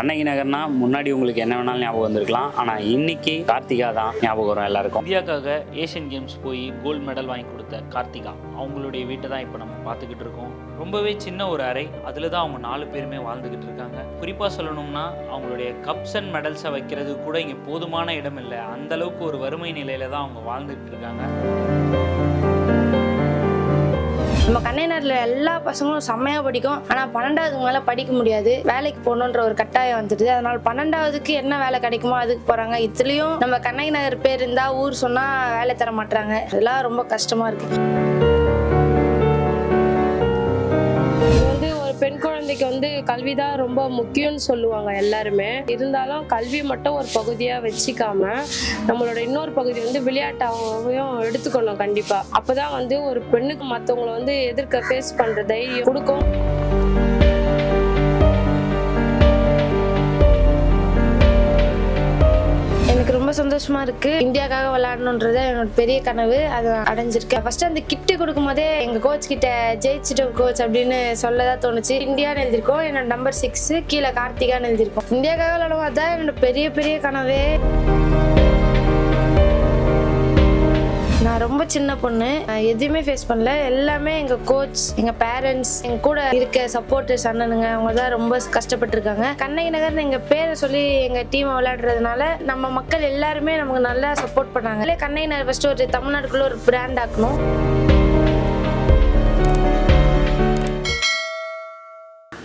கண்ணகி நகர்னா முன்னாடி உங்களுக்கு என்ன வேணாலும் ஞாபகம் வந்திருக்கலாம். ஆனால் இன்னைக்கு கார்த்திகா தான் ஞாபகம் வரும் எல்லாருக்கும். இந்தியாவுக்காக ஏஷியன் கேம்ஸ் போய் கோல்டு மெடல் வாங்கி கொடுத்த கார்த்திகா அவங்களுடைய வீட்டை தான் இப்போ நம்ம பார்த்துக்கிட்டு இருக்கோம். ரொம்பவே சின்ன ஒரு அறை. அதில் தான் அவங்க நாலு பேருமே வாழ்ந்துக்கிட்டு இருக்காங்க. குறிப்பாக சொல்லணும்னா அவங்களுடைய கப்ஸ் அண்ட் மெடல்ஸை வைக்கிறது கூட இங்கே போதுமான இடம் இல்லை. அந்த அளவுக்கு ஒரு வறுமை நிலையில தான் அவங்க வாழ்ந்துக்கிட்டு இருக்காங்க. நம்ம கண்ணைனரில் எல்லா பசங்களும் செம்மையாக படிக்கும். ஆனால் பன்னெண்டாவதுக்கு மேலே படிக்க முடியாது. வேலைக்கு போகணுன்ற ஒரு கட்டாயம் வந்துடுது. அதனால பன்னெண்டாவதுக்கு என்ன வேலை கிடைக்குமோ அதுக்கு போகிறாங்க இதுலேயும் நம்ம கண்ணகி நகர் பேர் இருந்தால் ஊர் சொன்னால் வேலை தர மாட்டாங்க இதெல்லாம் ரொம்ப கஷ்டமாக இருக்குது குழந்தைக்கு வந்து கல்வி தான் ரொம்ப முக்கியம்னு சொல்லுவாங்க எல்லாருமே. இருந்தாலும் கல்வி மட்டும் ஒரு பகுதியாக வச்சுக்காம நம்மளோட இன்னொரு பகுதி வந்து விளையாட்டாகவும் எடுத்துக்கணும் கண்டிப்பாக அப்போ தான் வந்து ஒரு பெண்ணுக்கு மற்றவங்களை வந்து எதிர்க்க ஃபேஸ் பண்ணுற தைரியம் கொடுக்கும். ரொம்ப சந்தோஷமா இருக்கு. இந்தியாக்காக விளையாடணுன்றது என்னோட பெரிய கனவு. அதை அடைஞ்சிருக்கேன் ஃபர்ஸ்ட் அந்த கிட்டு கொடுக்கும் போதே எங்க கோச் கிட்ட ஜெயிச்சிட்டோம் கோச் அப்படின்னு சொல்லதான் தோணுச்சு. இந்தியான்னு எழுதியிருக்கோம். என்னோட நம்பர் சிக்ஸ் கீழே கார்த்திகான்னு எழுதியிருக்கோம். இந்தியாக்காக விளையாடுவோம் அதான் என்னோட பெரிய பெரிய கனவே. நான் ரொம்ப சின்ன பொண்ணு. எதுவுமே ஃபேஸ் பண்ணல. எல்லாமே எங்க கோச் எங்க பேரண்ட்ஸ் எங்க கூட இருக்க சப்போர்ட்டர்ஸ் அண்ணனுங்க அவங்க தான் ரொம்ப கஷ்டப்பட்டுருக்காங்க. கண்ணகி நகர்னு எங்க பேரை சொல்லி எங்க டீம் விளையாடுறதுனால நம்ம மக்கள் எல்லாருமே நமக்கு நல்லா சப்போர்ட் பண்ணாங்க. கண்ணகி நகர் ஃபர்ஸ்ட் ஒரு தமிழ்நாட்டுக்குள்ள ஒரு பிராண்ட் ஆக்கணும்.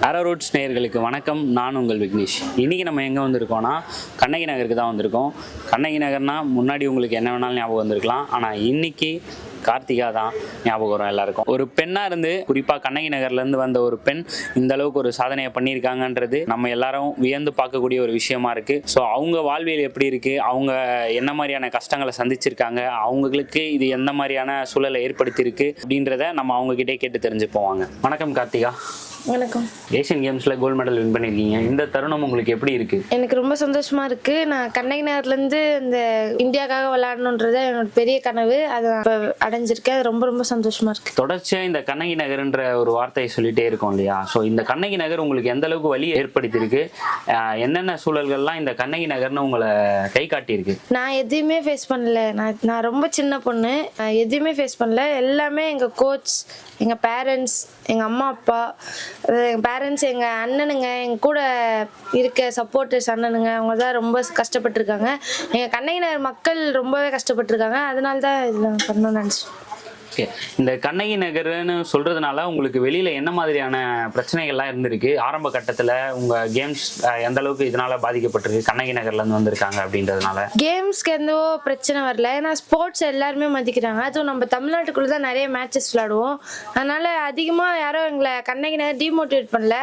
அரரூட்ஸ் நேயர்களுக்கு வணக்கம். நான் உங்கள் விக்னேஷ். இன்றைக்கி நம்ம எங்கே வந்திருக்கோம்னா கண்ணகி நகருக்கு தான் வந்திருக்கோம். கண்ணகி நகர்னால் முன்னாடி உங்களுக்கு என்ன வேணாலும் ஞாபகம் வந்திருக்கலாம். ஆனால் இன்னைக்கு கார்த்திகா தான் ஞாபகம் வரும் எல்லாருக்கும். ஒரு பெண்ணாக இருந்து குறிப்பாக கண்ணகி நகர்லேருந்து வந்த ஒரு பெண் இந்த அளவுக்கு ஒரு சாதனையை பண்ணியிருக்காங்கன்றது நம்ம எல்லாரும் வியந்து பார்க்கக்கூடிய ஒரு விஷயமா இருக்குது ஸோ அவங்க வாழ்வியல் எப்படி இருக்குது அவங்க என்ன மாதிரியான கஷ்டங்களை சந்திச்சிருக்காங்க? அவங்களுக்கு இது எந்த மாதிரியான சூழலை ஏற்படுத்தியிருக்கு? அப்படின்றத நம்ம அவங்ககிட்டே கேட்டு தெரிஞ்சு போவாங்க வணக்கம் கார்த்திகா. வணக்கம். ஏஷியன் கேம்ஸ்ல கோல்ட் மெடல் வின் பண்ணிருக்கீங்க. இந்த தருணம் உங்களுக்கு எப்படி இருக்கு? எனக்கு ரொம்ப சந்தோஷமா இருக்கு. நான் கண்ணகி நகர்லேருந்து இந்த இந்தியாக்காக விளையாடணுன்றது என்னோட பெரிய கனவு. அதை நான் இப்ப அடைஞ்சிருக்கேன். அது ரொம்ப ரொம்ப சந்தோஷமா இருக்கு. தொடர்ச்சியா இந்த கண்ணகி நகர்ன்ற ஒரு வார்த்தையை சொல்லிட்டே இருக்கோம் இல்லையா? ஸோ இந்த கண்ணகி நகர் உங்களுக்கு எந்த அளவுக்கு வழி ஏற்படுத்தியிருக்கு? என்னென்ன சூழல்கள்லாம் இந்த கண்ணகி நகர்னு உங்களை கை காட்டியிருக்கு? நான் எதையுமே ஃபேஸ் பண்ணல. நான் நான் ரொம்ப சின்ன பொண்ணு. நான் எதையுமே ஃபேஸ் பண்ணல. எல்லாமே எங்கள் கோச் எங்கள் பேரண்ட்ஸ் எங்கள் அம்மா அப்பா எங்கள் பேரண்ட்ஸ் எங்கள் அண்ணனுங்க எங்கள் கூட இருக்க சப்போர்ட்டர்ஸ் அண்ணனுங்க அவங்க தான் ரொம்ப கஷ்டப்பட்டிருக்காங்க. எங்கள் கண்ணகினர் மக்கள் ரொம்பவே கஷ்டப்பட்டிருக்காங்க. அதனால தான் இதில் பண்ணணும்னு நினச்சேன். இந்த கண்ணகி நகர்னு சொல்றதுனால உங்களுக்கு வெளியில என்ன மாதிரியான பிரச்சனைகள்லாம் இருந்திருக்கு? ஆரம்ப கட்டத்துல உங்க கேம்ஸ் எந்த அளவுக்கு இதனால பாதிக்கப்பட்டிருக்கு? கண்ணகி நகர்ல இருந்து வந்திருக்காங்க அப்படின்றதுனால. கேம்ஸ்க்கு எந்தவோ பிரச்சனை வரல. ஏன்னா ஸ்போர்ட்ஸ் எல்லாருமே மதிக்கிறாங்க. அதுவும் நம்ம தமிழ்நாட்டுக்குள்ள தான் நிறைய மேட்சஸ் விளாடுவோம் அதனால அதிகமாக யாரும் எங்களை கண்ணகி நகர் டிமோட்டிவேட் பண்ணல.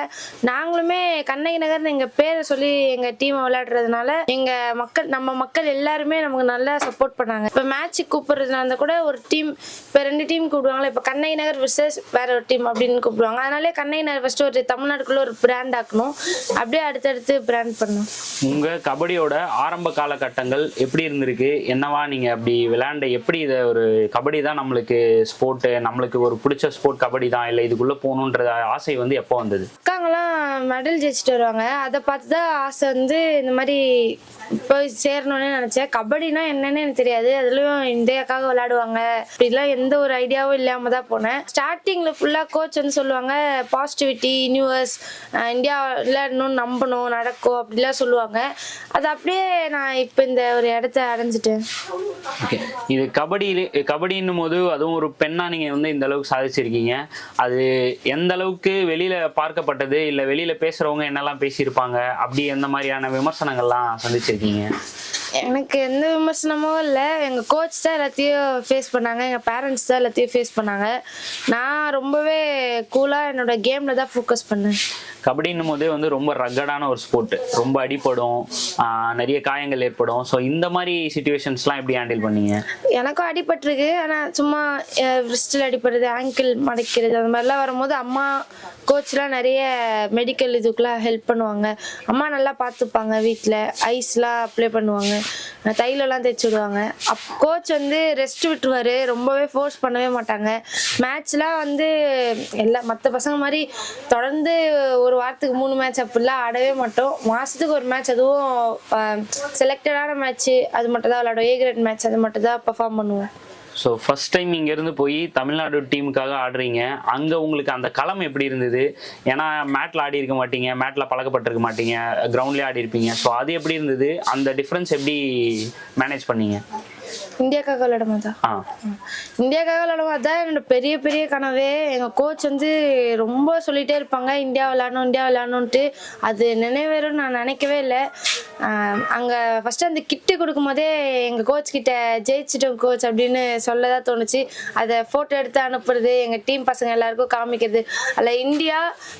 நாங்களுமே கண்ணகி நகர்னு எங்கள் பேரை சொல்லி எங்கள் டீமை விளையாடுறதுனால எங்கள் மக்கள் நம்ம மக்கள் எல்லாருமே நமக்கு நல்லா சப்போர்ட் பண்ணாங்க. இப்போ மேட்ச் கூப்பிடுறதுனால கூட ஒரு டீம் இப்போ ரெண்டு டீம் கூப்பிடுவாங்களா? இப்போ கண்ணகி நகர் விசஸ் வேற ஒரு டீம் அப்படின்னு கூப்பிடுவாங்க. அதனாலே கண்ணகி நகர் ஃபர்ஸ்ட் ஒரு தமிழ்நாட்டுக்குள்ள ஒரு பிராண்ட் ஆக்கணும். அப்படியே அடுத்தடுத்து பிராண்ட் பண்ணணும். உங்க கபடியோட ஆரம்ப காலகட்டங்கள் எப்படி இருந்திருக்கு? என்னவா நீங்க அப்படி விளையாண்ட எப்படி இதை ஒரு கபடி தான் நம்மளுக்கு ஸ்போர்ட்டு நம்மளுக்கு ஒரு பிடிச்ச ஸ்போர்ட் கபடி தான்? இல்லை இதுக்குள்ள போகணுன்ற ஆசை வந்து எப்போ வந்தது? அக்காங்கெல்லாம் மெடல் ஜெயிச்சுட்டு வருவாங்க. அதை பார்த்து தான் ஆசை வந்து இந்த மாதிரி போய் சேரணும்னு நினச்சேன். கபடினா என்னன்னு எனக்கு தெரியாது. அதுலயும் இந்தியாக்காக விளையாடுவாங்க. அப்படிலாம் எந்த ஒரு ஐடியாவும் இல்லாமல் தான் போனேன். ஸ்டார்டிங்கில் ஃபுல்லாக கோச் வந்து சொல்லுவாங்க. பாசிட்டிவிட்டி யூனிவர்ஸ் இந்தியா இன்னும் நம்பணும் நடக்கும் அப்படிலாம் சொல்லுவாங்க. அது அப்படியே நான் இப்போ இந்த ஒரு இடத்த அடைஞ்சிட்டேன். ஓகே இது கபடி கபடின்னும் போது அதுவும் ஒரு பெண்ணா நீங்க வந்து இந்த அளவுக்கு சாதிச்சிருக்கீங்க. அது எந்த அளவுக்கு வெளியில பார்க்கப்பட்டது? இல்லை வெளியில பேசுறவங்க என்னெல்லாம் பேசியிருப்பாங்க? அப்படி எந்த மாதிரியான விமர்சனங்கள்லாம் சந்திச்சிருக்கீங்க? எனக்கு எந்த விமர்சனமும் இல்லை. எங்கள் கோச் தான் எல்லாத்தையும் ஃபேஸ் பண்ணாங்க. எங்கள் பேரண்ட்ஸ் தான் எல்லாத்தையும் ஃபேஸ் பண்ணாங்க. நான் ரொம்பவே கூலாக என்னோட கேமில் தான் ஃபோக்கஸ் பண்ணேன். கபடின்னும் போதே வந்து ரொம்ப ரக்கடான ஒரு ஸ்போர்ட் ரொம்ப அடிப்படும். நிறைய காயங்கள் ஏற்படும். ஸோ இந்த மாதிரி சுச்சுவேஷன்ஸ்லாம் எப்படி ஹேண்டில் பண்ணீங்க? எனக்கும் அடிபட்டிருக்கு. ஆனால் சும்மா ரிஸ்டில் அடிப்படுறது ஆங்கிள் மடைக்கிறது அந்த மாதிரிலாம் வரும்போது அம்மா கோச்லாம் நிறைய மெடிக்கல் இதுக்கெலாம் ஹெல்ப் பண்ணுவாங்க. அம்மா நல்லா பார்த்துப்பாங்க வீட்டில் ஐஸ்லாம் அப்ளை பண்ணுவாங்க. தைலெல்லாம் தைச்சு விடுவாங்க. அப் கோச் வந்து ரெஸ்ட் விட்டுருவாரு. ரொம்பவே ஃபோர்ஸ் பண்ணவே மாட்டாங்க. மேட்ச்லாம் வந்து எல்லா மற்ற பசங்க மாதிரி தொடர்ந்து ஒரு வாரத்துக்கு மூணு மேட்ச் அப்படிலாம் ஆடவே மாட்டோம். மாதத்துக்கு ஒரு மேட்ச் அதுவும் செலக்டடான மேட்ச்சு அது மட்டும் தான் விளாடுவோம் ஏ கிரேட் மேட்ச் அது மட்டும் தான் பர்ஃபார்ம் பண்ணுவோம். ஸோ ஃபர்ஸ்ட் டைம் இங்கேருந்து போய் தமிழ்நாடு டீமுக்காக ஆடுறீங்க. அங்கே உங்களுக்கு அந்த களம் எப்படி இருந்தது? ஏன்னா மேட்டில் ஆடி இருக்க மாட்டீங்க மேட்டில் பழக்கப்பட்டிருக்க மாட்டீங்க கிரவுண்ட்லேயே ஆடி இருப்பீங்க. ஸோ அது எப்படி இருந்தது? அந்த டிஃப்ரென்ஸ் எப்படி மேனேஜ் பண்ணீங்க? இந்தியாக்காக விளையாடும் போதா ஆ. இந்தியாக்காக விளையாடும் போது தான் என்னோட பெரிய பெரிய கனவே. எங்கள் கோச் வந்து ரொம்ப சொல்லிட்டே இருப்பாங்க இந்தியா விளையாடணும் இந்தியா விளையாடணுன்ட்டு அது நினைவேறும் நான் நினைக்கவே இல்லை. அங்கே ஃபஸ்ட்டு அந்த கிட்டு கொடுக்கும் போதே எங்கள் கோச் கிட்ட ஜெயிச்சிட்டோம் கோச் அப்படின்னு சொல்ல தான் தோணுச்சு. அதை ஃபோட்டோ எடுத்து அனுப்புறது எங்கள் டீம் பசங்க எல்லாருக்கும் காமிக்கிறது. அதில் இந்தியா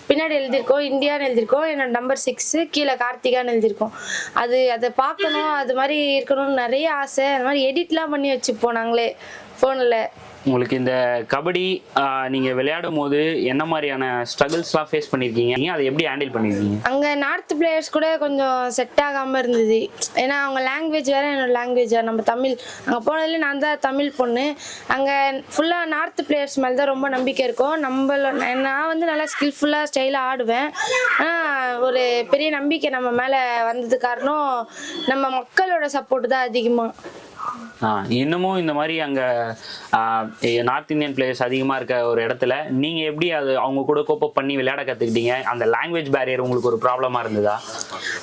பின்னாடி எழுதியிருக்கோம் இந்தியான்னு எழுதியிருக்கோம் என்னோட நம்பர் சிக்ஸு கீழே கார்த்திகான்னு எழுதியிருக்கோம். அது அதை பார்க்கணும் அது மாதிரி இருக்கணும்னு நிறைய ஆசை. அந்த மாதிரி எடிட்லாம் பண்ணி வச்சுப்போம் நாங்களே ஃபோனில் உங்களுக்கு இந்த கபடி நீங்கள் விளையாடும் போது என்ன மாதிரியான ஸ்ட்ரகிள்ஸ்லாம் ஃபேஸ் பண்ணியிருக்கீங்க அதை எப்படி ஹேண்டில் பண்ணியிருக்கீங்க அங்கே நார்த் பிளேயர்ஸ் கூட கொஞ்சம் செட் ஆகாமல் இருந்தது. ஏன்னா அவங்க லாங்குவேஜ் வேறு என்னோட லாங்குவேஜ் வேறு. நம்ம தமிழ் அங்கே போனதுல நான் தான் தமிழ் பொண்ணு. அங்கே ஃபுல்லாக நார்த் பிளேயர்ஸ் மேலே தான் ரொம்ப நம்பிக்கை இருக்கும். நம்மள நான் வந்து நல்லா ஸ்கில்ஃபுல்லாக ஸ்டைலாக ஆடுவேன். ஆனால் ஒரு பெரிய நம்பிக்கை நம்ம மேலே வந்தது காரணம் நம்ம மக்களோட சப்போர்ட் தான் அதிகமாக இன்னமும் இந்த மாதிரி அங்கே நார்த் இந்தியன் பிளேயர்ஸ் அதிகமாக இருக்க ஒரு இடத்துல நீங்கள் எப்படி அது அவங்க கூட கோப்பப் பண்ணி விளையாட கற்றுக்கிட்டீங்க அந்த லாங்குவேஜ் பேரியர் உங்களுக்கு ஒரு ப்ராப்ளமாக இருந்ததா?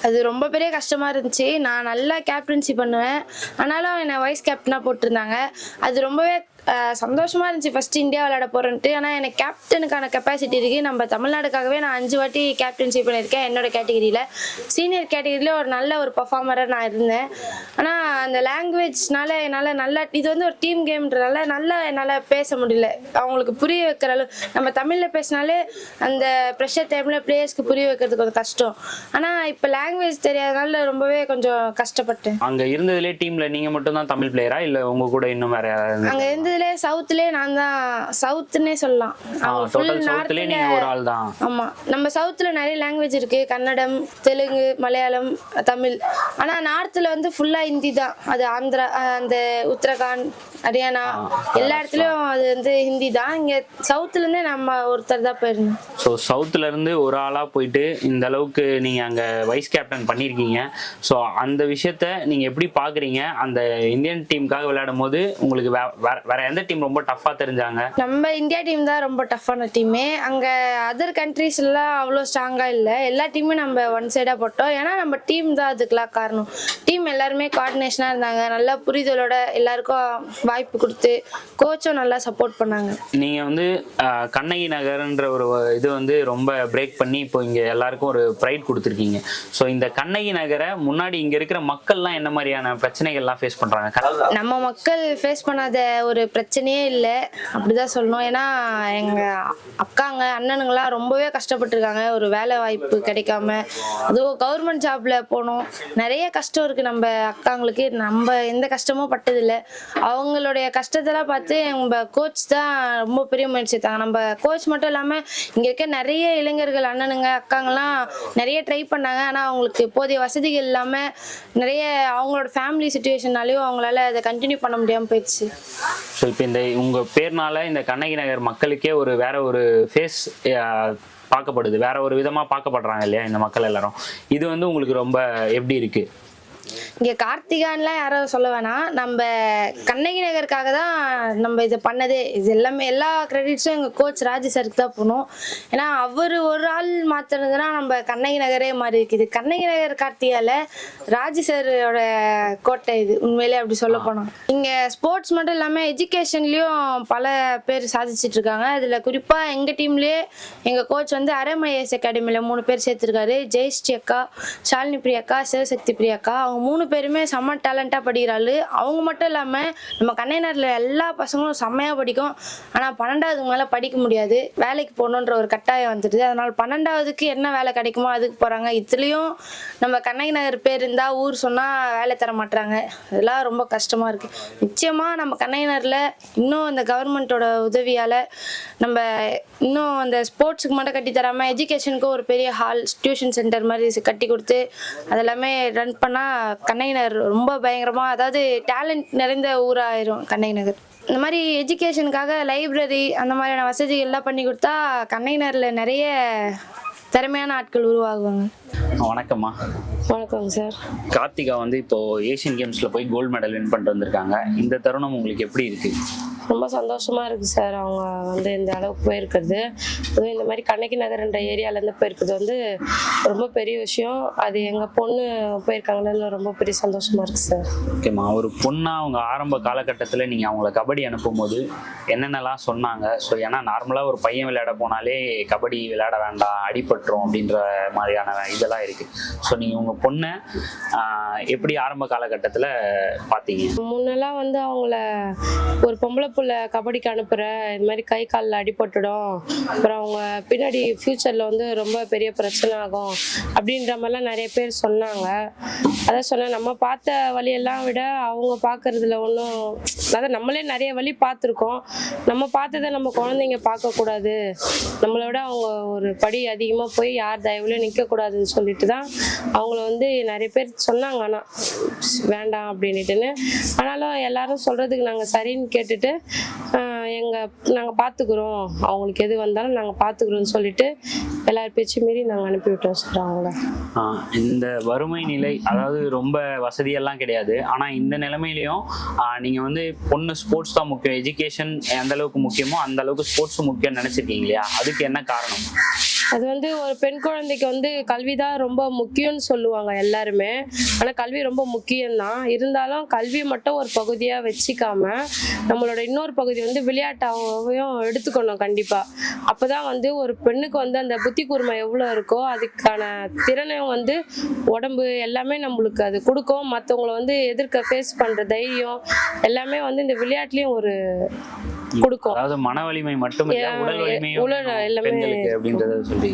அது ரொம்ப பெரிய கஷ்டமாக இருந்துச்சு. நான் நல்லா கேப்டன்சி பண்ணுவேன். ஆனாலும் என்னை வைஸ் கேப்டனாக போட்டிருந்தாங்க. அது ரொம்பவே சந்தோஷமாக இருந்துச்சு ஃபர்ஸ்ட் இந்தியா விளையாட போகிறேன்ட்டு ஆனால் எனக்கு கேப்டனுக்கான கெப்பாசிட்டி இருக்குது நம்ம தமிழ்நாடுக்காகவே நான் அஞ்சு வாட்டி கேப்டன்சி பண்ணியிருக்கேன் என்னோட கேட்டகிரியில் சீனியர் கேட்டகிரியில் ஒரு நல்ல ஒரு பர்ஃபார்மராக நான் இருந்தேன். ஆனால் அந்த லாங்குவேஜ்னால என்னால் நல்லா இது வந்து ஒரு டீம் கேம்ன்றனால நல்லா என்னால் பேச முடியல. அவங்களுக்கு புரிய வைக்கிற அளவு நம்ம தமிழில் பேசினாலே அந்த ப்ரெஷர் டைமில் பிளேயர்ஸ்க்கு புரிய வைக்கிறது கொஞ்சம் கஷ்டம். ஆனால் இப்போ லாங்குவேஜ் தெரியாதனால ரொம்பவே கொஞ்சம் கஷ்டப்பட்டேன். அங்கே இருந்ததுலே டீமில் நீங்கள் மட்டும்தான் தமிழ் பிளேயரா இல்லை உங்கள் கூட இன்னும் வேற அங்க இருந்ததுலே சவுத்துலேயே நான் தான் சவுத்துன்னே சொல்லலாம். அவங்க full டோட்டல் சவுத்துலேயே north-ல- நீங்கள் ஒரு ஆள் தான். ஆமா. நம்ம சவுத்துல நிறைய லாங்குவேஜ் இருக்கு. கன்னடம் தெலுங்கு மலையாளம் தமிழ். ஆனா நார்த்ல வந்து ஃபுல்லா ஹிந்தி தான் அது ஆந்திரா அந்த உத்தரகாண்ட் ஹரியானா எல்லா இடத்துலயும் அது வந்து ஹிந்தி தான். இங்க சவுத்துல இருந்தே நம்ம ஒருத்தர் தான் போயிருந்தோம். ஸோ சவுத்துல இருந்து ஒரு ஆளாக போயிட்டு இந்த அளவுக்கு நீங்கள் அங்கே வைஸ் கேப்டன் பண்ணியிருக்கீங்க ஸோ அந்த விஷயத்த நீங்கள் எப்படி பார்க்குறீங்க அந்த இந்தியன் டீமுக்காக விளையாடும் போது உங்களுக்கு வேற- எந்த டீம் ரொம்ப டஃப்பாக தெரிஞ்சாங்க? நம்ம இந்தியா டீம் தான் ரொம்ப டஃப்பான டீமே அங்கே அதர் கண்ட்ரீஸ்லாம் அவ்வளோ ஸ்ட்ராங்காக இல்லை. எல்லா டீமுமே நம்ம ஒன் சைடாக போட்டோம். ஏன்னா நம்ம டீம் தான் அதுக்கெலாம் காரணம். டீம் எல்லாருமே கோஆர்டினேஷனாக இருந்தாங்க. நல்லா புரிதலோட எல்லாருக்கும் வாய்ப்பு கொடுத்து கோச்சும் நல்லா சப்போர்ட் பண்ணாங்க. நீங்கள் வந்து கண்ணகி நகர்ன்ற ஒரு இது வந்து ரொம்ப பிரேக் பண்ணி இப்போ இங்கே எல்லாருக்கும் ஒரு ப்ரைட் கொடுத்துருக்கீங்க. ஸோ இந்த கண்ணகி நகரை முன்னாடி இங்கே இருக்கிற மக்கள்லாம் என்ன மாதிரியான பிரச்சனைகள்லாம் ஃபேஸ் பண்ணுறாங்க நம்ம மக்கள் ஃபேஸ் பண்ணாத ஒரு பிரச்சனையே இல்லை. அப்படிதான் சொல்லணும். ஏன்னா எங்கள் அக்காங்க அண்ணனுங்களாம் ரொம்பவே கஷ்டப்பட்டிருக்காங்க. ஒரு வேலை வாய்ப்பு கிடைக்காம. அதுவும் கவர்மெண்ட் ஜாப்ல போகணும் நிறைய கஷ்டம் இருக்கு நம்ம அக்காங்களுக்கு. நம்ம எந்த கஷ்டமும் பட்டதில்லை. அவங்களுடைய கஷ்டத்தெல்லாம் பார்த்து நம்ம கோச் தான் ரொம்ப பெரிய முயற்சி எடுத்தாங்க நம்ம கோச் மட்டும் இல்லாமல் இங்கே இருக்க நிறைய இளைஞர்கள் அண்ணனுங்க அக்காங்கெல்லாம் நிறைய ட்ரை பண்ணாங்க. ஆனால் அவங்களுக்கு போதிய வசதிகள் இல்லாமல் நிறைய அவங்களோட ஃபேமிலி சுச்சுவேஷன்னாலையும் அவங்களால அதை கண்டினியூ பண்ண முடியாமல் போயிடுச்சு. ஸோ இப்போ இந்த உங்கள் பேர்னால இந்த கண்ணகி நகர் மக்களுக்கே ஒரு வேற ஒரு ஃபேஸ் பார்க்கப்படுது. வேற ஒரு விதமாக பார்க்கப்படுறாங்க இல்லையா இந்த மக்கள் எல்லாரும்? இது வந்து உங்களுக்கு ரொம்ப எப்படி இருக்கு? இங்கே கார்த்திகான்லாம் யாரும் சொல்ல வேணாம். நம்ம கண்ணகி நகருக்காக தான் நம்ம இதை பண்ணதே. இது எல்லாமே எல்லா கிரெடிட்ஸும் எங்கள் கோச் ராஜி சருக்கு தான் போகணும் ஏன்னா அவர் ஒரு ஆள் மாற்றினதுனா நம்ம கண்ணகி நகரே மாறி இருக்குது. கண்ணகி நகர் கார்த்திகால ராஜி சரோட கோட்டை இது. உண்மையிலே அப்படி சொல்ல போனோம் இங்கே ஸ்போர்ட்ஸ் மட்டும் இல்லாமல் எஜுகேஷன்லேயும் பல பேர் சாதிச்சிட்டு இருக்காங்க. இதில் குறிப்பாக எங்கள் டீம்லேயே எங்கள் கோச் வந்து அரமஐஎஸ் அகாடமியில் மூணு பேர் சேர்த்துருக்காரு. ஜெயஸ்ரீ அக்கா ஷாலினி பிரியாக்கா சிவசக்தி பிரியாக்கா அவங்க மூணு பேருமே செம்ம டேலண்டாக படிக்கிறாள் அவங்க மட்டும் இல்லாமல் நம்ம கண்ணையனரில் எல்லா பசங்களும் செம்மையாக படிக்கும். ஆனால் பன்னெண்டாவதுக்கு மேலே படிக்க முடியாது. வேலைக்கு போகணுன்ற ஒரு கட்டாயம் வந்துடுது. அதனால் பன்னெண்டாவதுக்கு என்ன வேலை கிடைக்குமோ அதுக்கு போகிறாங்க இதுலேயும் நம்ம கண்ணகி நகர் பேர் இருந்தால் ஊர் சொன்னால் வேலை தர மாட்டாங்க அதெல்லாம் ரொம்ப கஷ்டமாக இருக்குது நிச்சயமாக நம்ம கண்ணையனரில் இன்னும் அந்த கவர்மெண்ட்டோட உதவியால் நம்ம இன்னும் அந்த ஸ்போர்ட்ஸுக்கு மட்டும் கட்டி தராமல் எஜுகேஷனுக்கும் ஒரு பெரிய ஹால் டியூஷன் சென்டர் மாதிரி கட்டி கொடுத்து அதெல்லாமே ரன் பண்ணால் கண்ண கண்ணகி நகர் ரொம்ப பயங்கரமாக அதாவது டேலண்ட் நிறைந்த ஊராயிரும் நகர் இந்த மாதிரி எஜுகேஷனுக்காக லைப்ரரி அந்த மாதிரியான வசதிகள்லாம் பண்ணி கொடுத்தா கண்ணகி நகரில் நிறைய திறமையான ஆட்கள் உருவாகுவாங்க. வணக்கம்மா. வணக்கங்க சார். கார்த்திகா வந்து இப்போ ஏஷியன் கேம்ஸ்ல போய் கோல்டு மெடல் வின் பண்ணிட்டு வந்திருக்காங்க. இந்த தருணம் உங்களுக்கு எப்படி இருக்கு? ரொம்ப சந்தோஷமா இருக்கு சார். அவங்க வந்து இந்த அளவுக்கு போயிருக்கிறது. அதுவும் இந்த மாதிரி கண்ணகி நகர்ன்ற ஏரியாலேருந்து போயிருக்கிறது வந்து ரொம்ப பெரிய விஷயம். அது எங்கள் பொண்ணு போயிருக்காங்கன்னு ரொம்ப பெரிய சந்தோஷமா இருக்கு சார். ஓகேம்மா ஒரு பொண்ணா அவங்க ஆரம்ப காலகட்டத்தில் நீங்க அவங்கள கபடி அனுப்பும்போது என்னென்னலாம் சொன்னாங்க? ஸோ ஏன்னா நார்மலா ஒரு பையன் விளையாட போனாலே கபடி விளையாட வேண்டாம் அடிபட்டுரும் அப்படின்ற மாதிரியான இதெல்லாம் இருக்கு. ஸோ நீங்க உங்க பொண்ணை எப்படி ஆரம்ப காலகட்டத்தில் பார்த்தீங்க? முன்னெல்லாம் வந்து அவங்கள ஒரு பொம்பளை புள்ள கபடிக்கு அனுப்புற இது மாதிரி கை காலில் அடிபட்டுடும் அப்புறம் அவங்க பின்னாடி ஃப்யூச்சரில் வந்து ரொம்ப பெரிய பிரச்சனை ஆகும் அப்படின்ற மாதிரிலாம் நிறைய பேர் சொன்னாங்க. அதான் சொன்னேன் நம்ம பார்த்த வழியெல்லாம் விட அவங்க பார்க்கறதுல ஒன்றும் அதாவது நம்மளே நிறைய வழி பார்த்துருக்கோம். நம்ம பார்த்ததை நம்ம குழந்தைங்க பார்க்கக்கூடாது. நம்மளை விட அவங்க ஒரு படி அதிகமாக போய் யார் தயவுலையும் நிற்கக்கூடாதுன்னு சொல்லிட்டு தான் அவங்கள வந்து நிறைய பேர் சொன்னாங்க. ஆனால் வேண்டாம் அப்படின்ட்டுன்னு ஆனாலும் எல்லாரும் சொல்கிறதுக்கு நாங்கள் சரின்னு கேட்டுட்டு எங்கள் நாங்கள் பார்த்துக்குறோம் அவங்களுக்கு எது வந்தாலும் நாங்கள் பார்த்துக்குறோம்னு சொல்லிட்டு எல்லார் பேச்சு மீறி நாங்கள் அனுப்பிவிட்டோம் சார் அவங்கள. ஆஹ் இந்த வறுமை நிலை அதாவது ரொம்ப வசதியெல்லாம் கிடையாது. ஆனால் இந்த நிலைமையிலையும் நீங்கள் நீங்க வந்து பொண்ணு ஸ்போர்ட்ஸ் தான் முக்கியம். எஜுகேஷன் எந்த அளவுக்கு முக்கியமோ அந்த அளவுக்கு ஸ்போர்ட்ஸ் முக்கியம் நினைச்சிருக்கீங்க இல்லையா? அதுக்கு என்ன காரணம்? அது வந்து ஒரு பெண் குழந்தைக்கு வந்து கல்வி தான் ரொம்ப முக்கியம்னு சொல்லுவாங்க எல்லாருமே. ஆனால் கல்வி ரொம்ப முக்கியம்தான். இருந்தாலும் கல்வி மட்டும் ஒரு பகுதியாக வச்சுக்காம நம்மளோட இன்னொரு பகுதி வந்து விளையாட்டாகவும் எடுத்துக்கணும் கண்டிப்பாக அப்போ தான் வந்து ஒரு பெண்ணுக்கு வந்து அந்த புத்தி கூர்மை எவ்வளோ இருக்கோ அதுக்கான திறனையும் வந்து உடம்பு எல்லாமே நம்மளுக்கு அது கொடுக்கும். மற்றவங்கள வந்து எதிர்க்க ஃபேஸ் பண்ணுற தைரியம் எல்லாமே வந்து இந்த விளையாட்டுலேயும் ஒரு கொடுக்கும். அதாவது மன வலிமை மட்டும் உடல் வலிமையும் அப்படின்றத சொல்லி.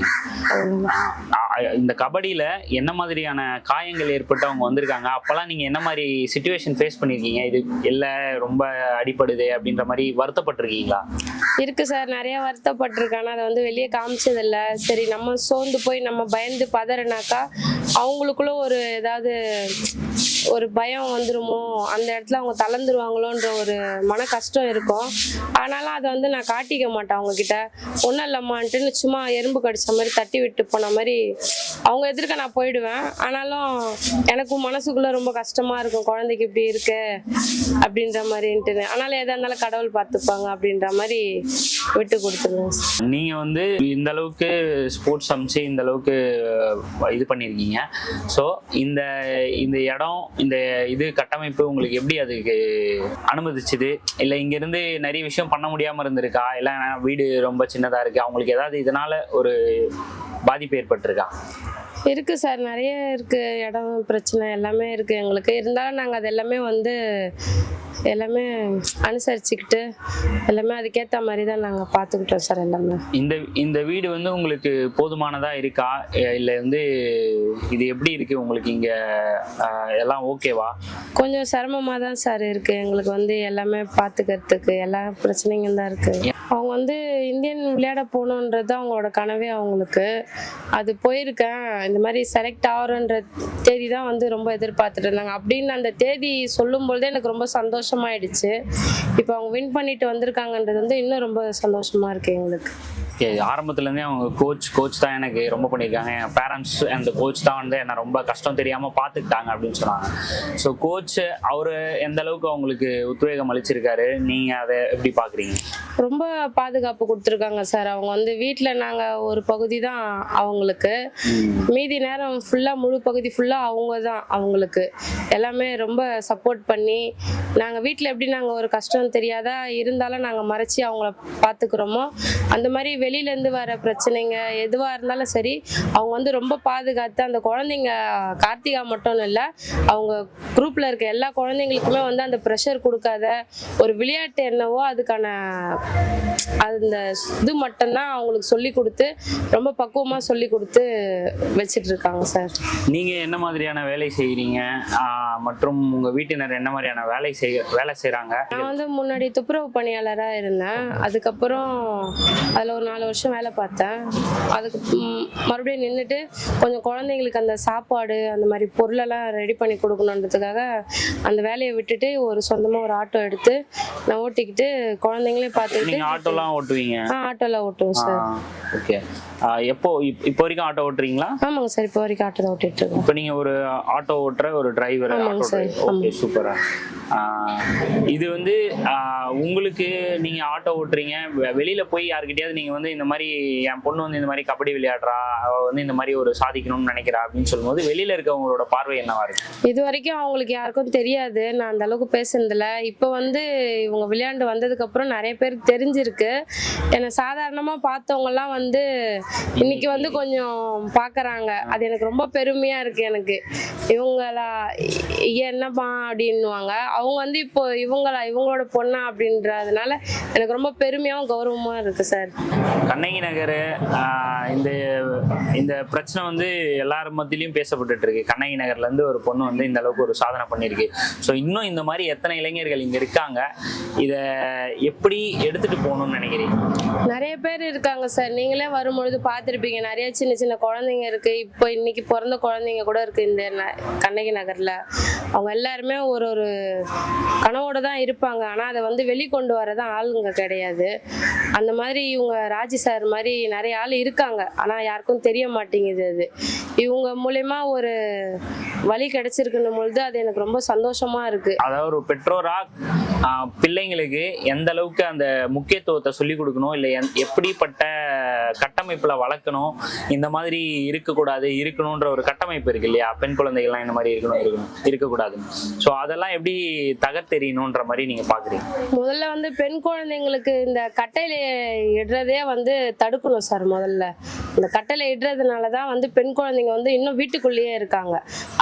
இந்த கபடியில என்ன மாதிரியான காயங்கள் ஏற்பட்டு அவங்க வந்திருக்காங்க? அப்பெல்லாம் நீங்க என்ன மாதிரி சுச்சுவேஷன் ஃபேஸ் பண்ணிருக்கீங்க? இது இல்ல ரொம்ப அடிப்படுது அப்படின்ற மாதிரி வருத்தப்பட்டிருக்கீங்களா? இருக்கு சார் நிறைய வருத்தப்பட்டிருக்கேன் அதை வந்து வெளியே காமிச்சதில்ல. சரி நம்ம சோர்ந்து போய் நம்ம பயந்து பதறனாக்கா அவங்களுக்குள்ள ஒரு ஏதாவது ஒரு பயம் வந்துருமோ? அந்த இடத்துல அவங்க தளர்ந்துருவாங்களோன்ற ஒரு மன கஷ்டம் இருக்கும். ஆனாலும் அதை வந்து நான் காட்டிக்க மாட்டேன் அவங்க கிட்ட ஒன்றும் இல்லம்மான்ட்டுன்னு சும்மா எறும்பு கடிச்ச மாதிரி தட்டி விட்டு போன மாதிரி அவங்க எதிர்க்க நான் போயிடுவேன். ஆனாலும் எனக்கும் மனசுக்குள்ள ரொம்ப கஷ்டமா இருக்கும். குழந்தைக்கு இப்படி இருக்கு அப்படின்ற மாதிரின்ட்டுன்னு. ஆனாலும் எதா இருந்தாலும் கடவுள் பார்த்துப்பாங்க அப்படின்ற மாதிரி விட்டு கொடுத்துருவேன் சார். நீங்க வந்து இந்த அளவுக்கு ஸ்போர்ட்ஸ் அமைச்சு இந்த அளவுக்கு இது பண்ணியிருக்கீங்க ஸோ இந்த இந்த இடம் இந்த இது கட்டமைப்பு உங்களுக்கு எப்படி அதுக்கு அனுமதிச்சுது? இல்லை இங்கேருந்து நிறைய விஷயம் பண்ண முடியாமல் இருந்திருக்கா? இல்லை வீடு ரொம்ப சின்னதாக இருக்கு. அவங்களுக்கு ஏதாவது இதனால ஒரு பாதிப்பு ஏற்பட்டிருக்கா? இருக்கு சார். நிறைய இருக்கு. இடம் பிரச்சனை எல்லாமே இருக்கு எங்களுக்கு. இருந்தாலும் நாங்கள் அது எல்லாமே வந்து எல்லாமே அனுசரிச்சுக்கிட்டு எல்லாமே அதுக்கேற்ற மாதிரி தான் நாங்கள் பார்த்துக்கிட்டோம் சார் எல்லாமே. இந்த இந்த வீடு வந்து உங்களுக்கு போதுமானதா இருக்கா? இல்லை வந்து இது எப்படி இருக்கு? உங்களுக்கு இங்க எல்லாம் ஓகேவா? கொஞ்சம் சிரமமாக தான் சார் இருக்கு. எங்களுக்கு வந்து எல்லாமே பார்த்துக்கிறதுக்கு எல்லா பிரச்சனையும் தான் இருக்கு. அவங்க வந்து இந்தியன் விளையாட போகணுன்றது தான் அவங்களோட கனவே அவங்களுக்கு. அது போயிருக்கேன். இந்த மாதிரி செலக்ட் ஆகிறன்ற தேதி தான் வந்து ரொம்ப எதிர்பார்த்துட்டு இருந்தாங்க. அப்படின்னு அந்த தேதி சொல்லும் பொழுதே எனக்கு ரொம்ப வருஷமாயிடுச்சு இப்போ அவங்க வின் பண்ணிட்டு வந்திருக்காங்கன்றது வந்து இன்னும் ரொம்ப சந்தோஷமா இருக்கு எங்களுக்கு. ஓகே ஆரம்பத்துலேருந்தே அவங்க கோச் கோச் தான் எனக்கு ரொம்ப பண்ணியிருக்காங்க. என் பேரண்ட்ஸ் அந்த கோச் தான் வந்து என்னை ரொம்ப கஷ்டம் தெரியாமல் பார்த்துக்கிட்டாங்க அப்படின்னு சொன்னாங்க. ஸோ கோச் அவர் எந்த அளவுக்கு அவங்களுக்கு உத்வேகம் அளிச்சிருக்காரு? நீங்கள் அதை எப்படி பார்க்குறீங்க? ரொம்ப பாதுகாப்பு கொடுத்துருக்காங்க சார். அவங்க வந்து வீட்டில் நாங்கள் ஒரு பகுதி தான் அவங்களுக்கு. மீதி நேரம் ஃபுல்லாக முழு பகுதி ஃபுல்லாக அவங்க தான் அவங்களுக்கு. எல்லாமே ரொம்ப சப்போர்ட் பண்ணி நாங்கள் வீட்டில் எப்படி நாங்கள் ஒரு கஷ்டம் தெரியாதா இருந்தாலும் நாங்கள் மறைச்சி அவங்கள பார்த்துக்குறோமோ அந்த மாதிரி வெளியிலேருந்து வர பிரச்சனைங்க எதுவாக இருந்தாலும் சரி அவங்க வந்து ரொம்ப பாதுகாத்து அந்த குழந்தைங்க கார்த்திகா மட்டும் இல்லை அவங்க குரூப்பில் இருக்க எல்லா குழந்தைங்களுக்குமே வந்து அந்த ப்ரெஷர் கொடுக்காத ஒரு விளையாட்டு என்னவோ அதுக்கான அந்த இது மட்டும்தான் அவங்களுக்கு சொல்லி கொடுத்து ரொம்ப பக்குவமாக சொல்லி கொடுத்து வச்சிட்டு இருக்காங்க சார். நீங்கள் என்ன மாதிரியான வேலை செய்கிறீங்க மற்றும் உங்கள் வீட்டினர் என்ன மாதிரியான வேலை செய் வேலை செய்கிறாங்க நான் வந்து முன்னாடி துப்புரவு பணியாளராக இருந்தேன். அதுக்கப்புறம் அதில் ஒரு நாலு வருஷம் வேலை பார்த்தேன். அதுக்கு மறுபடியும் நின்றுட்டு கொஞ்சம் குழந்தைங்களுக்கு அந்த சாப்பாடு அந்த மாதிரி பொருளெல்லாம் ரெடி பண்ணி கொடுக்கணுன்றதுக்காக அந்த வேலையை விட்டுட்டு ஒரு சொந்தமாக ஒரு ஆட்டோ எடுத்து நான் ஓட்டிக்கிட்டு குழந்தைங்களையும் பார்த்துக்கிட்டு ஆட்டோலாம் ஓட்டுவீங்க? ஆ ஆட்டோவில் ஓட்டுவோம் சார். ஓகே எப்போ இப்- இப்போ வரைக்கும் ஆட்டோ ஓட்டுறீங்களா? ஆமாங்க சார் இப்போ வரைக்கும் ஆட்டோ தான் ஓட்டிட்டு இருக்கோம். இப்போ நீங்க ஒரு ஆட்டோ ஓட்டுற ஒரு டிரைவர் ஆமாங்க சார், ஓகே சூப்பரா இது வந்து உங்களுக்கு நீங்க ஆட்டோ ஓட்டுறீங்க. வெளியில போய் யாருக்கிட்டயாவது நீங்க வந்து இந்த மாதிரி என் பொண்ணு வந்து இந்த மாதிரி கபடி விளையாடுறா. அவ வந்து இந்த மாதிரி ஒரு சாதிக்கணும்னு நினைக்கிறா அப்படின்னு சொல்லும்போது வெளியில இருக்கவங்களோட பார்வை என்னவா இருக்கு? இது வரைக்கும் அவங்களுக்கு யாருக்கும் தெரியாது. நான் அந்த அளவுக்கு பேசுனதில்ல. இப்போ வந்து இவங்க விளையாண்டு வந்ததுக்கு அப்புறம் நிறைய பேருக்கு தெரிஞ்சிருக்கு. என்னை சாதாரணமாக பார்த்தவங்கலாம் வந்து இன்னைக்கு வந்து கொஞ்சம் பார்க்கறாங்க. அது எனக்கு ரொம்ப பெருமையாக இருக்கு எனக்கு. இவங்களா என்னப்பா அப்படின்னுவாங்க. அவங்க வந்து இப்போ இவங்களா இவங்களோட பொண்ணா அப்படின்றதுனால எனக்கு ரொம்ப பெருமையாகவும் கௌரவமாக இருக்கு சார். கண்ணகி நகர் இந்த இந்த பிரச்சனை வந்து எல்லார் மத்தியிலையும் பேசப்பட்டு இருக்கு கண்ணகி நகர்ல இருந்து ஒரு பொண்ணு வந்து இந்த அளவுக்கு ஒரு சாதனை பண்ணியிருக்கு. ஸோ இன்னும் இந்த மாதிரி எத்தனை இளைஞர்கள் இங்க இருக்காங்க? இதை எப்படி எடுத்துட்டு போகணும்னு நினைக்கிறீங்க? நிறைய பேர் இருக்காங்க சார். நீங்களே வரும்பொழுது பார்த்துருப்பீங்க. நிறைய சின்ன சின்ன குழந்தைங்க இருக்கு. இப்போ இன்னைக்கு பிறந்த குழந்தைங்க கூட இருக்கு இந்த ந- கண்ணகி நகர்ல. அவங்க எல்லாருமே ஒரு ஒரு கனவோட தான் இருப்பாங்க. ஆனால் அதை வந்து வெளிக்கொண்டு வரதான் ஆளுங்க கிடையாது. அந்த மாதிரி இவங்க ராஜி சார் மாதிரி நிறைய ஆள் இருக்காங்க. ஆனால் யாருக்கும் தெரிய மாட்டேங்குது அது. இவங்க மூலயமா ஒரு வழி கிடைச்சிருக்குன்னும் பொழுது அது எனக்கு ரொம்ப சந்தோஷமா இருக்கு. அதாவது ஒரு பெற்றோரா பிள்ளைங்களுக்கு எந்த அளவுக்கு அந்த முக்கியத்துவத்தை சொல்லிக் கொடுக்கணும் இல்லை எப்படிப்பட்ட கட்டமைப்புல வளர்க்கணும் இந்த மாதிரி இருக்கக்கூடாது இருக்கணுன்ற ஒரு கட்டமைப்பு இருக்கு இல்லையா? பெண் குழந்தைகள்லாம் இந்த மாதிரி இருக்கணும் இருக்கணும் இருக்கக்கூடாது. ஸோ அதெல்லாம் எப்படி தகர்த்தெறியணுன்ற மாதிரி நீங்க பாக்குறீங்க? முதல்ல வந்து பெண் குழந்தைங்களுக்கு இந்த கட்டையில இடுறதே வந்து தடுக்கணும் சார் முதல்ல. இந்த கட்டையில இடுறதுனால தான் வந்து பெண் குழந்தைங்க வந்து இன்னும் வீட்டுக்குள்ளேயே இருக்காங்க.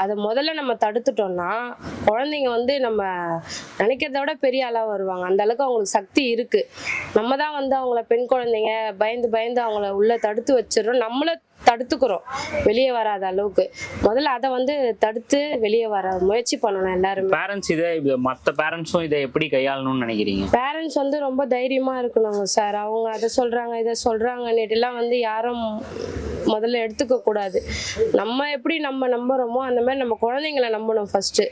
அதை முதல்ல நம்ம தடுத்துட்டோம்னா குழந்தைங்க வந்து நம்ம நினைக்கிறத விட பெரிய ஆளாக வருவாங்க. அந்த அளவுக்கு அவங்களுக்கு சக்தி இருக்கு. நம்ம தான் வந்து அவங்கள பெண் குழந்தைங்க பயந்து பயந்து அவங்கள உள்ள தடுத்து வச்சிடறோம். நம்மள தடுத்துக்கிறோம். வெளியே வராத அளவுக்கு. முதல்ல அதை வந்து தடுத்து வெளியே வர முயற்சி பண்ணணும் எல்லாருமே. பேரண்ட்ஸ் இதை மற்ற பேரண்ட்ஸும் இதை எப்படி கையாளணும்னு நினைக்கிறீங்க? பேரண்ட்ஸ் வந்து ரொம்ப தைரியமா இருக்கணுங்க சார். அவங்க அதை சொல்றாங்க இதை சொல்றாங்கன்னுட்டுலாம் வந்து யாரும் முதல்ல எடுத்துக்க கூடாது. நம்ம எப்படி நம்ம நம்புறோமோ அந்த மாதிரி நம்ம குழந்தைங்கள நம்பணும் ஃபர்ஸ்ட்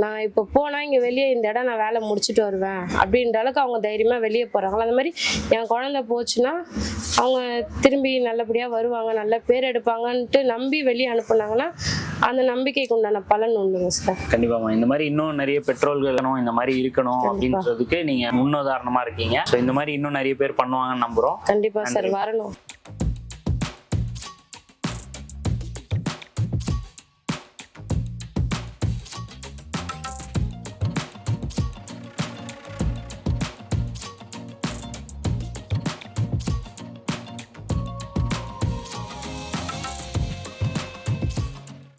நான் இப்போ போனா இங்க வெளியே இந்த இடம் நான் வேலை முடிச்சுட்டு வருவேன். அப்படின்ற அளவுக்கு அவங்க தைரியமா வெளியே போறாங்களா? அந்த மாதிரி என் குழந்தை போச்சுன்னா அவங்க திரும்பி நல்லபடியா வருவாங்க நல்ல பேர் எடுப்பாங்கன்ட்டு நம்பி வெளியே அனுப்புனாங்கன்னா அந்த நம்பிக்கைக்கு உண்டான பலன் உண்டுங்க சார் கண்டிப்பாமா இந்த மாதிரி இன்னும் நிறைய பெட்ரோல்கள் இருக்கணும், இந்த மாதிரி இருக்கணும் அப்படின்றதுக்கு நீங்க முன்னுதாரணமா இருக்கீங்க. இந்த மாதிரி இன்னும் நிறைய பேர் பண்ணுவாங்கன்னு நம்புறோம். கண்டிப்பா சார் வரணும்.